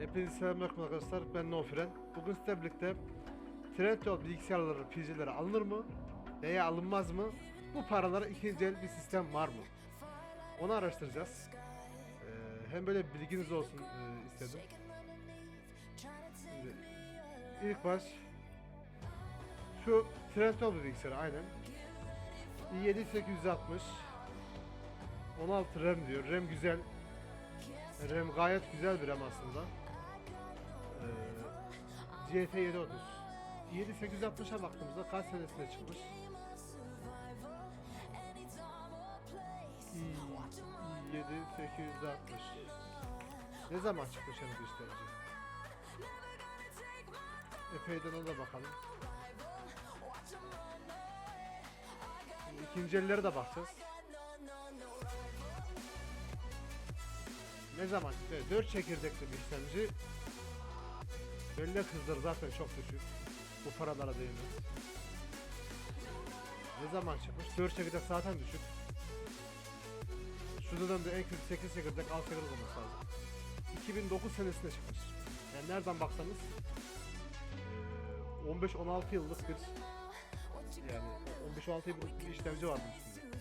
Hepinize selamünaleyküm arkadaşlar. Ben Nofren. Bugün sizlerle birlikte Trendyol bilgisayarları, PC'leri alınır mı? Veya alınmaz mı? Bu paralara ikinci el bir sistem var mı? Onu araştıracağız. Ee, hem böyle bilginiz olsun e, istedim. Şimdi, ilk baş şu Trendyol bilgisayarı aynen. i7 860 16 RAM diyor. RAM güzel. RAM gayet güzel bir RAM aslında. GT 730. 7860'a baktığımızda kaç senesinde çıkmış? i, i7 860. Ne zaman çıkmış bu işlemci? Epeyden ona da bakalım. İkinci ellere de bakacağız. Ne zaman çıktı? 4 çekirdekli bir işlemci. Bellek hızları zaten çok düşük. Bu paralara değmez. Ne zaman çıkmış? 4 çekirdek zaten düşük. Şu dönemde en kötü 8 çekirdek 6 çekirdek olması lazım. 2009 senesinde çıkmış. Yani nereden baksanız eee, 15-16 yıllık bir yani 15-16 yıllık bir işlemci vardı üstünde.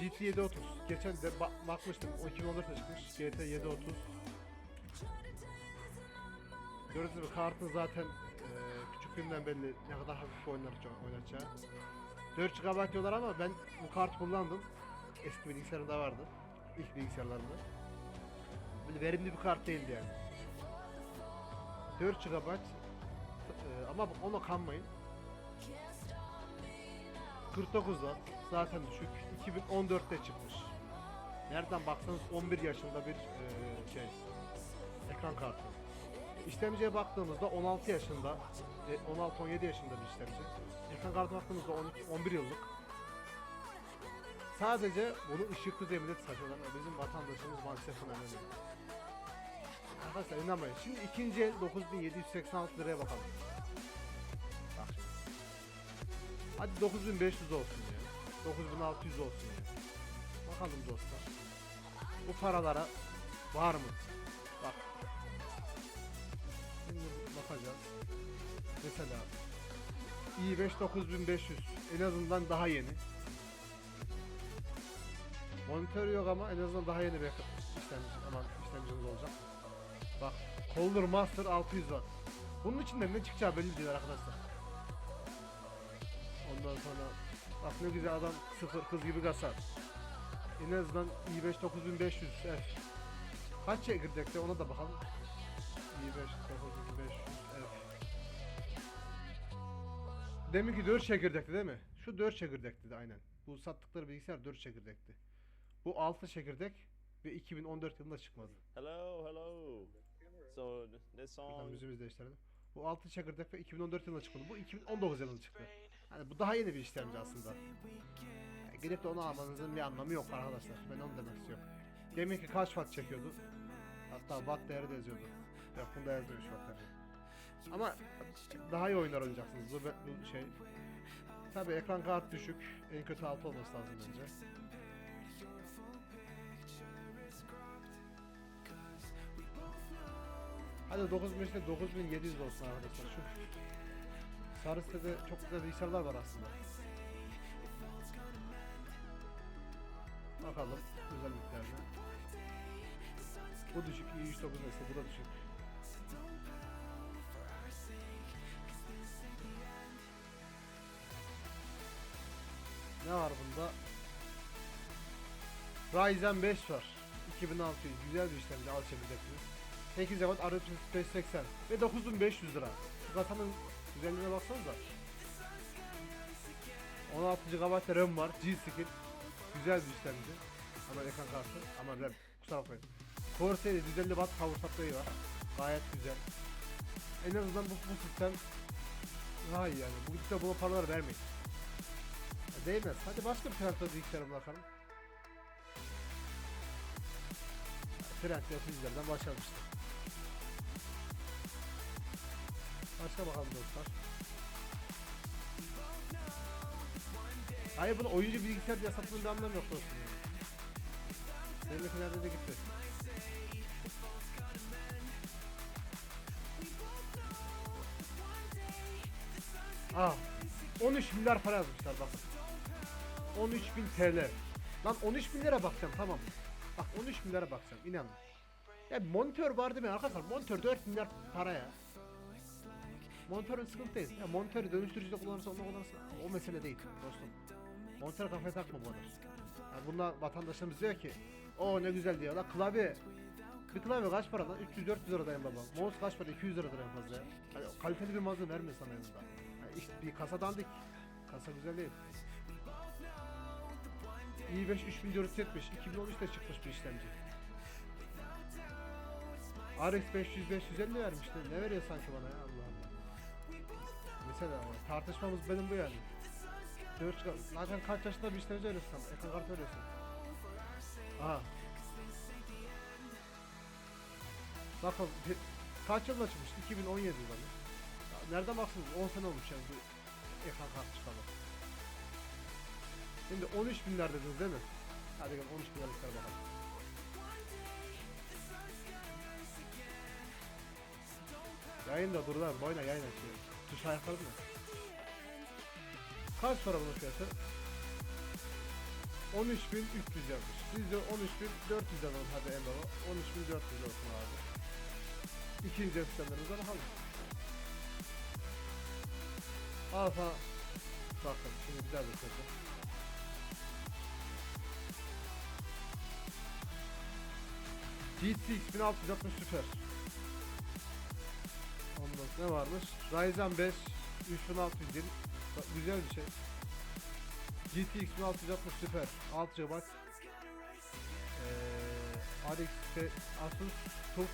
GT 730. Geçen de ba- bakmıştım. O 2014'te çıkmış. GT 730. Gördüğünüz gibi kartın zaten e, küçüklüğünden belli ne kadar hafif oynar oynatacağı. 4 GB diyorlar ama ben bu kartı kullandım. Eski bilgisayarımda vardı. İlk bilgisayarlarımda. Böyle verimli bir kart değildi yani. 4 GB e, ama ona kanmayın. 49 watt zaten düşük. 2014'te çıkmış. Nereden baksanız 11 yaşında bir e, şey ekran kartı. İşlemciye baktığımızda 16 yaşında, e, 16-17 yaşında bir işlemci. Ekran kartına baktığımızda 12, 11 yıllık. Sadece bunu ışıklı zeminde satıyorlar. Bizim vatandaşımız maalesef buna inanmıyor. Arkadaşlar inanmayın. Şimdi ikinci el 9786 liraya bakalım. Bak şimdi. Hadi 9500 olsun ya. 9600 olsun ya. Bakalım dostlar. Bu paralara var mı? Bak. Şimdi bakacağız. Mesela i5 9500 en azından daha yeni. Monitör yok ama en azından daha yeni bir işlemci, aman işlemcimiz olacak. Bak, Color Master 600 var. Bunun içinde ne çıkacağı belli değil arkadaşlar. Ondan sonra bak ne güzel adam sıfır kız gibi kasar. En azından i5 9500 F. Kaç çekirdekte ona da bakalım. İ5 9500 F. Demin ki 4 çekirdekti değil mi? Şu 4 çekirdekti de aynen. Bu sattıkları bilgisayar 4 çekirdekti. Bu 6 çekirdek ve 2014 yılında çıkmadı. Hello, hello. So th- this song, müziğimizi değiştirelim. Bu 6 çekirdek ve 2014 yılında çıkmadı. Bu 2019 yılında çıktı. Hani bu daha yeni bir işlemci aslında. Yani gidip de onu almanızın bir anlamı yok arkadaşlar. Ben onu demek istiyorum. Demin ki kaç watt çekiyordu? Hatta watt değeri de yazıyordu. Şu watt değeri. Ama daha iyi oyunlar oynayacaksınız. Bu, bu şey. Tabi ekran kart düşük. En kötü 6 olması lazım bence. Hadi 9000 işte 9700 olsun arkadaşlar. Şu sarı sitede çok güzel bilgisayarlar var aslında. Bakalım özelliklerine. Bu düşük i3 9 mesela bu da düşük. Ryzen 5 var. 2600 güzel bir işlemci al çekirdekli. 8 GB RX 580 ve 9500 lira. Şu kasanın güzelliğine baksanıza. 16 GB RAM var. G-Skill. Güzel bir işlemci. Ama ekran kartı. Ama RAM. Kusura bakmayın. Core seri 150 Watt power supply var. Gayet güzel. En azından bu, bu sistem daha iyi yani. Bu sistem buna paralar vermeyin. Değmez. Hadi başka bir tarafta bilgisayara bakalım. Trendle 30'lardan başlamıştı. Başka bakalım dostlar. Hayır bunu oyuncu bilgisayar yasaklığında anlam yok dostum. Yani. Benim nerede de gitti. Ah 13 milyar para yazmışlar bakın. 13 bin TL. Lan 13 bin lira bakacağım tamam. Bak 13 bin lira bakacağım inanın. Ya monitör var değil mi arkadaşlar? Monitör 4 milyar para ya. Monitörün sıkıntı değil. Ya monitörü dönüştürücüde kullanırsa onu kullanırsa o mesele değil dostum. Monitör kafaya takma bu kadar. Yani bunlar vatandaşlarımız diyor ki o ne güzel diyor la klavye bir klavye kaç para lan? 300-400 lira dayan baba. Mouse kaç para? 200 liradır en fazla ya. Hani kaliteli bir malzeme vermiyor sana yanında. Yani işte bir kasa dandik. Kasa güzel değil. İ5 3470 2013'te çıkmış bir işlemci. RX 500 550 vermişti. Ne veriyor sanki bana ya Allah Allah. Mesela ama tartışmamız benim bu yani. 4 çıkar. Zaten kaç yaşında bir işlemci veriyorsun sen? Ekran kartı veriyorsun. Aha. Bakın kaç yılında çıkmış? 2017 yılında. Nereden baksanız 10 sene olmuş yani bu ekran kartı çıkalı. Şimdi 13 binler dediniz değil mi? Hadi gel 13 binler çıkar bakalım. Yayın da dur lan boyuna yayın açıyor. Tuş ayakkabı mı? Kaç para bunun fiyatı? 13.300 yazmış. Biz de 13.400 yazalım hadi en baba. 13.400 olsun abi. İkinci sistemlerimize bakalım. Alfa bakın şimdi güzel bir sözü. GTX 1660 Super. Ondan ne varmış? Ryzen 5 3600 yıl. Bak, Güzel bir şey. GTX 1660 Super 6 GB. Ee, RX Asus TUF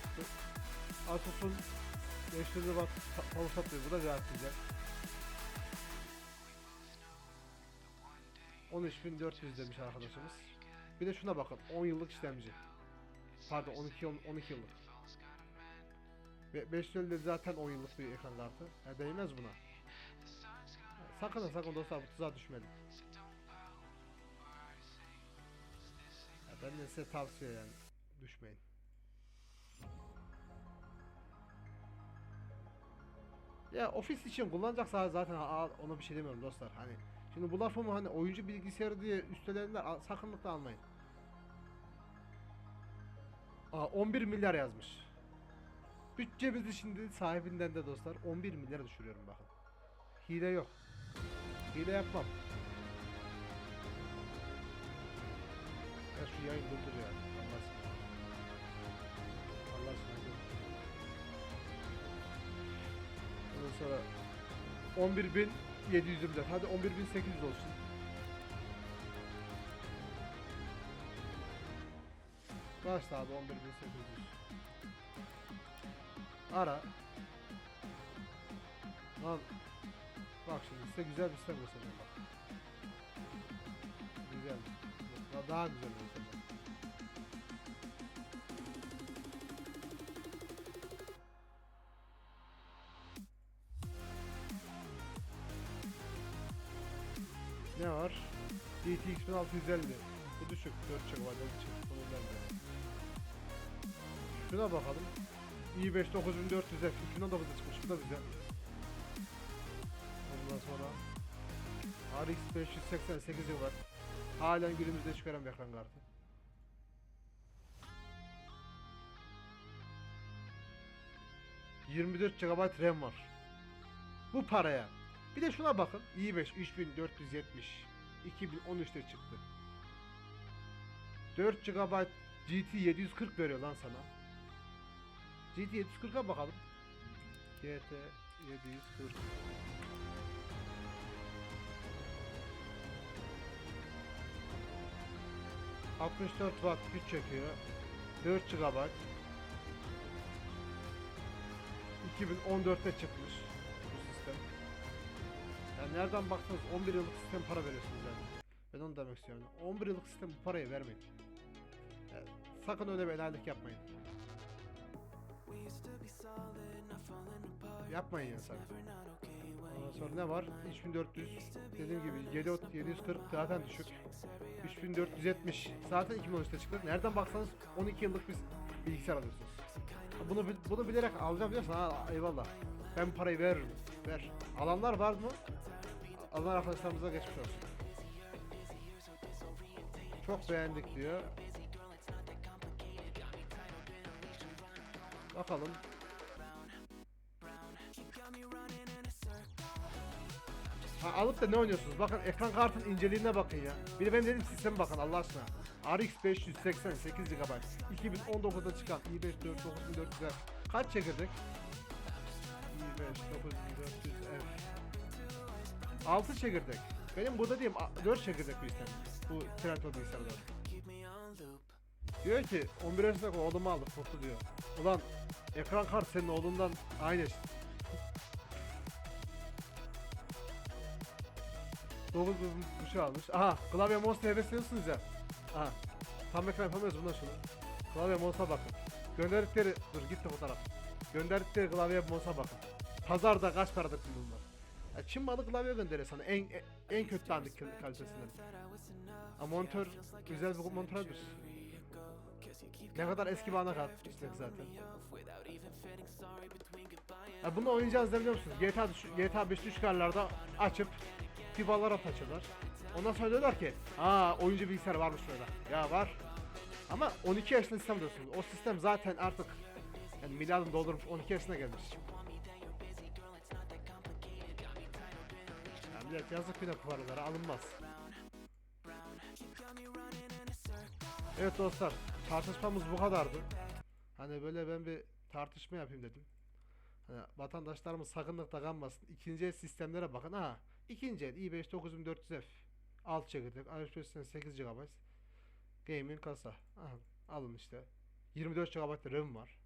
Asus'un 500 watt power supply bu da gayet güzel. 13400 demiş arkadaşımız. Bir de şuna bakın 10 yıllık işlemci. Pardon 12 yıl 12 yıllık. Ve 550 de zaten 10 yıllık bir ekran kartı. Ya değmez buna. Sakın ha sakın dostlar bu tuzağa düşmeyin. Ya ben de size tavsiye yani düşmeyin. Ya ofis için kullanacaksa zaten ona bir şey demiyorum dostlar. Hani şimdi bu lafımı hani oyuncu bilgisayarı diye üstelenler al- sakınlıkla almayın. Aa 11 milyar yazmış. Bütçemizi şimdi sahibinden de dostlar 11 milyar düşürüyorum bakın. Hile yok. Hile yapmam. Ya şu yayın durdur ya. Allah aşkına. Ondan sonra 11.724 hadi 11.800 olsun. Başla abi 11.800. Ara. Lan bak şimdi size güzel bir sistem göstereceğim bak. Güzel. Daha- Daha güzel göstereceğim. Ne var? GTX 1650. Bu düşük. 4 çek var. 4 çek. Şuna bakalım. i5 9400F 2019'da çıkmış. Bu da güzel. Ondan sonra RX 588 var. Halen günümüzde çıkaran bir ekran kartı. ...24 GB RAM var. Bu paraya. Bir de şuna bakın. i5 3470. 2013'te çıktı. 4 GB GT 740 veriyor lan sana. GT 740'a bakalım. GT 740. ...64 watt güç çekiyor. 4 GB. 2014'te çıkmış bu sistem. Yani nereden baksanız 11 yıllık sistem para veriyorsunuz yani. Ben onu demek istiyorum. 11 yıllık sistem bu parayı vermeyin. Yani sakın öyle bir helallik yapmayın. Yapmayın ya sakın. Ondan sonra ne var? 3400 dediğim gibi 7 740 zaten düşük. 3470 zaten 2013'te çıktı. Nereden baksanız 12 yıllık bir bilgisayar alıyorsunuz. Bunu bunu bilerek alacağım diyorsan ha, eyvallah. Ben parayı veririm. Ver. Alanlar var mı? Alan arkadaşlarımıza geçmiş olsun. Çok beğendik diyor. Bakalım. Ha, alıp da ne oynuyorsunuz? Bakın ekran kartın inceliğine bakın ya. Bir de ben dedim sisteme bakın Allah aşkına. RX 580 8 GB 2019'da çıkan i5 9400 kaç çekirdek? i5 9400 F 6 çekirdek. Benim burada diyeyim 4 çekirdek istem. Bu Trento bilgisayarda. Diyor ki 11 yaşındaki oğlumu aldık mutlu diyor. Ulan ekran kart senin oğlundan aynı. 9 bir şey almış. Aha klavye mouse'la hevesliyorsunuz ya. Aha. Tam ekran yapamıyoruz bundan şunu. Klavye mouse'a bakın. Gönderdikleri dur gitti fotoğraf. Gönderdikleri klavye mouse'a bakın. Pazarda kaç paradır bunlar? Ya Çin malı klavye gönderiyor sana en en, en kötü dandik kalitesinden. Ha monitör güzel bir monitördür. Ne kadar eski bir anakart işte zaten. Ya bunu oynayacağız da biliyor musunuz? GTA, GTA 5 çıkarlarda açıp bir Valorant açıyorlar. Ondan sonra diyorlar ki aa oyuncu bilgisayar varmış burada. Ya var. Ama 12 yaşında sistem diyorsunuz. O sistem zaten artık yani miladını doldurmuş 12 yaşına gelmiş. Ya millet yazık günah bu paralara alınmaz. Evet dostlar tartışmamız bu kadardı. Hani böyle ben bir tartışma yapayım dedim. Hani vatandaşlarımız sakınlıkta kalmasın. İkinci el sistemlere bakın. Ha, ikinci el i5 9400F. Alt çekirdek. i5 8 GB. Gaming kasa. Aha, alın işte. 24 GB RAM var.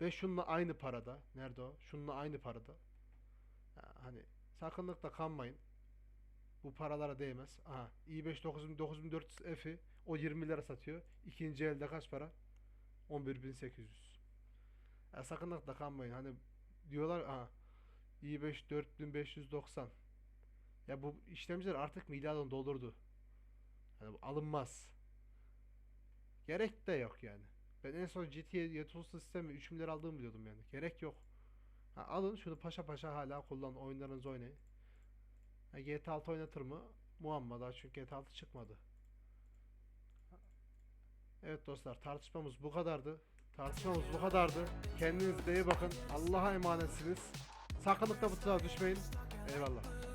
Ve şununla aynı parada. Nerede o? Şununla aynı parada. Ha, hani sakınlıkta kanmayın. Bu paralara değmez. Aha, i5 9400F'i o 20 lira satıyor. İkinci elde kaç para? 11.800. Ya sakınlıkla kanmayın. Hani diyorlar ha i5 4590. Ya bu işlemciler artık miladını doldurdu. Yani bu alınmaz. Gerek de yok yani. Ben en son GTA 730 sistemi 3 milyar aldığımı biliyordum yani. Gerek yok. Ha, alın şunu paşa paşa hala kullanın. Oyunlarınızı oynayın. Ha, GTA 6 oynatır mı? Muamma daha çünkü GTA 6 çıkmadı. Evet dostlar tartışmamız bu kadardı. Tartışmamız bu kadardı. Kendinize iyi bakın. Allah'a emanetsiniz. Sakınlıkla bu tuzağa düşmeyin. Eyvallah.